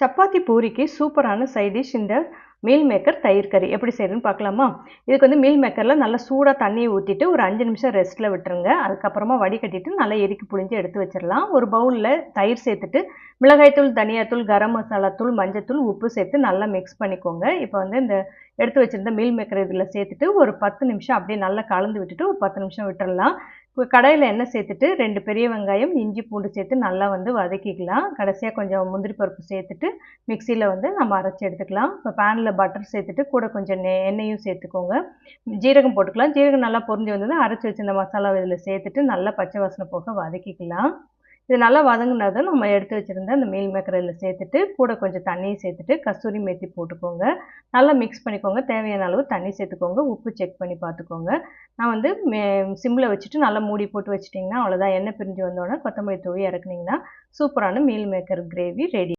சப்பாத்தி பூரிக்கு சூப்பரான side dish இந்த மீல் மேக்கர் தயிர் கறி. எப்படி செய்யறதுன்னு பார்க்கலாமா? இதுக்கு வந்து மீல் மேக்கரில் நல்லா சூடாக தண்ணியை ஊற்றிட்டு ஒரு அஞ்சு நிமிஷம் ரெஸ்ட்டில் விட்டுருங்க. அதுக்கப்புறமா வடிகட்டிட்டு நல்லா எரிக்கி புழிஞ்சு எடுத்து வச்சிடலாம். ஒரு பவுலில் தயிர் சேர்த்துட்டு மிளகாய்த்தூள் தனியாத்தூள் கரம் மசாலா தூள் மஞ்சத்தூள் உப்பு சேர்த்து நல்லா மிக்ஸ் பண்ணிக்கோங்க. இப்போ வந்து இந்த எடுத்து வச்சுருந்த மீல் மேக்கர் இதில் சேர்த்துட்டு ஒரு பத்து நிமிஷம் அப்படியே நல்லா கலந்து விட்டுட்டு ஒரு பத்து நிமிஷம் விட்டுடலாம் கடையில் எண்ணெய் சேர்த்துட்டு ரெண்டு பெரிய வெங்காயம் இஞ்சி பூண்டு சேர்த்து நல்லா வந்து வதக்கிக்கலாம். கடைசியாக கொஞ்சம் முந்திரி பருப்பு சேர்த்துட்டு மிக்சியில் வந்து நம்ம அரைச்சி எடுத்துக்கலாம். இப்போ பேனில் பட்டர் சேர்த்துட்டு கூட கொஞ்சம் நெ எண்ணெயும் சேர்த்துக்கோங்க. ஜீரகம் போட்டுக்கலாம். ஜீரகம் நல்லா பொரிஞ்சு வந்தது அரைச்சி வச்சிருந்த மசாலா இதில் சேர்த்துட்டு நல்லா பச்சை வாசனை போக வதக்கிக்கலாம். இது நல்லா வதங்கினதை நம்ம எடுத்து வச்சுருந்த அந்த மீல் மேக்கரையில் இதில் சேர்த்துட்டு கூட கொஞ்சம் தண்ணியும் சேர்த்துட்டு கஸ்தூரி மேத்தி போட்டுக்கோங்க. நல்லா மிக்ஸ் பண்ணிக்கோங்க. தேவையான அளவு தண்ணி சேர்த்துக்கோங்க. உப்பு செக் பண்ணி பார்த்துக்கோங்க. நான் வந்து மே சிம்மில் வச்சுட்டு நல்லா மூடி போட்டு வச்சிட்டிங்கன்னா அவ்வளோதான் எண்ணெய் பிரிஞ்சு வந்தோடனே கொத்தமல்லி தூவி இறக்குனீங்கன்னா சூப்பரான மீல் மேக்கர் கிரேவி ரெடி.